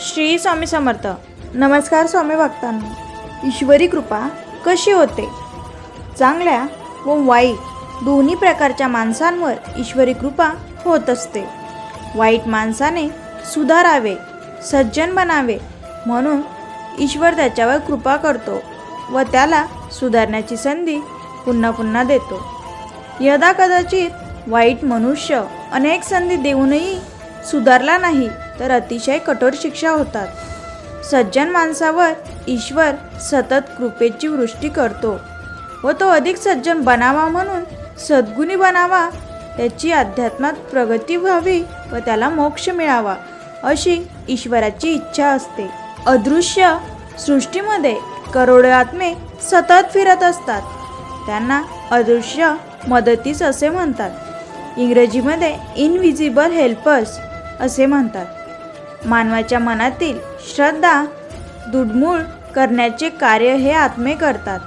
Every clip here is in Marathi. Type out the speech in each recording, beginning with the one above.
श्री स्वामी समर्थ. नमस्कार स्वामी भक्तांना. ईश्वरी कृपा कशी होते? चांगल्या व वाईट दोन्ही प्रकारच्या माणसांवर ईश्वरी कृपा होत असते. वाईट माणसाने सुधारावे सज्जन बनावे म्हणून ईश्वर त्याच्यावर कृपा करतो व त्याला सुधारण्याची संधी पुन्हा पुन्हा देतो. यदा कदाचित वाईट मनुष्य अनेक संधी देऊनही सुधारला नाही तर अतिशय कठोर शिक्षा होतात. सज्जन माणसावर ईश्वर सतत कृपेची वृष्टी करतो व तो अधिक सज्जन बनावा म्हणून सद्गुणी बनावा त्याची अध्यात्मात प्रगती व्हावी व त्याला मोक्ष मिळावा अशी ईश्वराची इच्छा असते. अदृश्य सृष्टीमध्ये करोडो आत्मे सतत फिरत असतात. त्यांना अदृश्य मदतीस असे म्हणतात. इंग्रजीमध्ये इनविजिबल हेल्पर्स असे म्हणतात. मानवाच्या मनातील श्रद्धा दुडमूळ करण्याचे कार्य हे आत्मे करतात.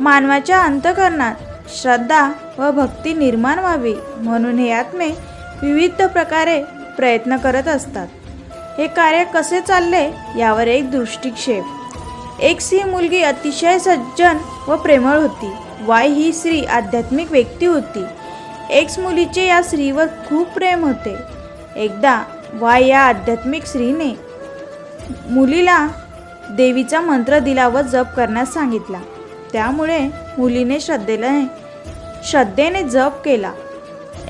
मानवाच्या अंतकरणात श्रद्धा व भक्ती निर्माण व्हावी म्हणून हे आत्मे विविध प्रकारे प्रयत्न करत असतात. हे कार्य कसे चालले यावर एक दृष्टिक्षेप. एक्स ही मुलगी अतिशय सज्जन व प्रेमळ होती. वाय ही स्त्री आध्यात्मिक व्यक्ती होती. एक्स मुलीचे या स्त्रीवर खूप प्रेम होते. एकदा वाय या आध्यात्मिक स्त्रीने मुलीला देवीचा मंत्र दिला व जप करण्यास सांगितला. त्यामुळे मुलीने श्रद्धेने श्रद्धेने जप केला.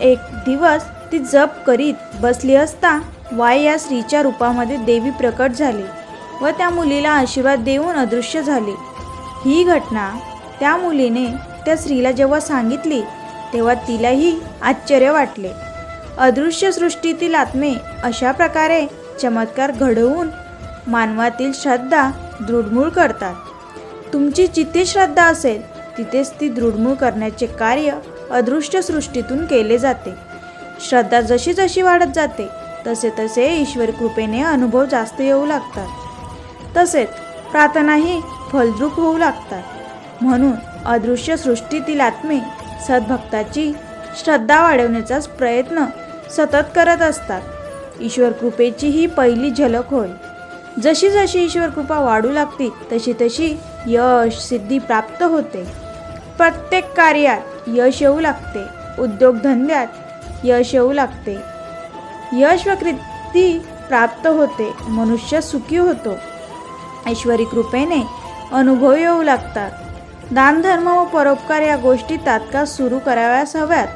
एक दिवस ती जप करीत बसली असता वाय या स्त्रीच्या रूपामध्ये देवी प्रकट झाली व त्या मुलीला आशीर्वाद देऊन अदृश्य झाले. ही घटना त्या मुलीने त्या स्त्रीला जेव्हा सांगितली तेव्हा तिलाही आश्चर्य वाटले. अदृश्य सृष्टीतील आत्मे अशा प्रकारे चमत्कार घडवून मानवातील श्रद्धा दृढमूळ करतात. तुमची जिथे श्रद्धा असेल तिथेच ती दृढमूळ करण्याचे कार्य अदृश्य सृष्टीतून केले जाते. श्रद्धा जशी जशी वाढत जाते तसे तसे ईश्वर कृपेने अनुभव जास्त येऊ लागतात. तसेच प्रार्थनाही फलद्रूप होऊ लागतात. म्हणून अदृश्य सृष्टीतील आत्मे सद्भक्ताची श्रद्धा वाढवण्याचाच प्रयत्न सतत करत असतात. ईश्वर कृपेची ही पहिली झलक होय. जशी जशी ईश्वर कृपा वाढू लागते तशी तशी यश सिद्धी प्राप्त होते. प्रत्येक कार्यात यश येऊ लागते. उद्योगधंद्यात यश येऊ लागते. यश व कृती प्राप्त होते. मनुष्य सुखी होतो. ऐश्वरी कृपेने अनुभव येऊ लागतात. दानधर्म व परोपकार या गोष्टी तात्काळ सुरू कराव्यास हव्यात.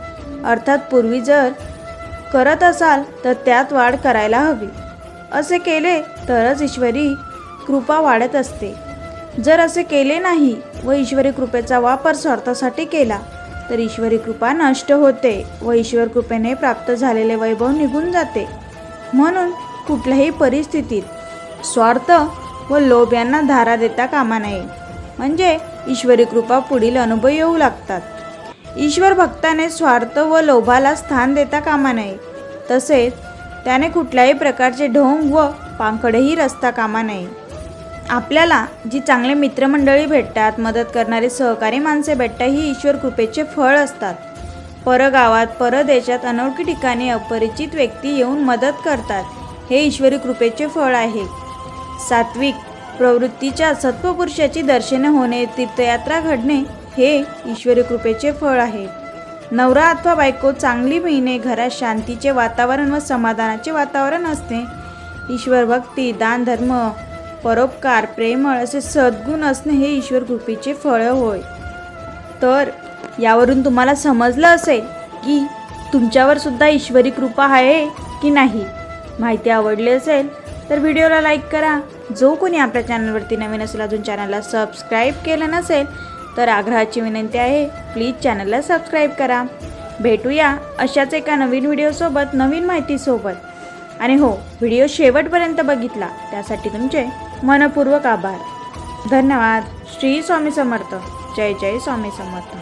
अर्थात पूर्वी जर करत असाल तर त्यात वाढ करायला हवी. असे केले तरच ईश्वरी कृपा वाढत असते. जर असे केले नाही व ईश्वरी कृपेचा वापर स्वार्थासाठी केला तर ईश्वरी कृपा नष्ट होते व ईश्वर कृपेने प्राप्त झालेले वैभव निघून जाते. म्हणून कुठल्याही परिस्थितीत स्वार्थ व लोभ यांना धारा देता कामा नये. म्हणजे ईश्वरी कृपा पुढील अनुभव येऊ लागतात. ईश्वर भक्ताने स्वार्थ व लोभाला स्थान देता कामा नये. तसेच त्याने कुठल्याही प्रकारचे ढोंग व पांकडेही रस्ता कामा नये. आपल्याला जी चांगले मित्रमंडळी भेटतात मदत करणारे सहकारी माणसे भेटतात ही ईश्वर कृपेचे फळ असतात. परगावात परदेशात अनोळखी ठिकाणी अपरिचित व्यक्ती येऊन मदत करतात हे ईश्वरी कृपेचे फळ आहे. सात्विक प्रवृत्तीच्या सत्वपुरुषाची दर्शने होणे तीर्थयात्रा घडणे हे ईश्वरी कृपेचे फळ आहे. नवरा अथवा बायको चांगली मिळणे घरात शांतीचे वातावरण व समाधानाचे वातावरण असते. ईश्वर भक्ती दानधर्म परोपकार प्रेमळ असे सद्गुण असणे हे ईश्वर कृपेचे फळ होय. तर यावरून तुम्हाला समजलं असेल की तुमच्यावर सुद्धा ईश्वरी कृपा आहे की नाही? माहिती आवडली असेल तर व्हिडिओला लाईक करा. जो कोणी आपल्या चॅनलवरती नवीन असेल अजून चॅनलला सबस्क्राईब केलं नसेल तर आग्रहाची विनंती आहे प्लीज चॅनलला सबस्क्राईब करा. भेटूया अशाच एका नवीन व्हिडिओसोबत नवीन माहितीसोबत आणि हो व्हिडिओ शेवटपर्यंत बघितला त्यासाठी तुमचे मनपूर्वक आभार. धन्यवाद. श्री स्वामी समर्थ. जय जय स्वामी समर्थ.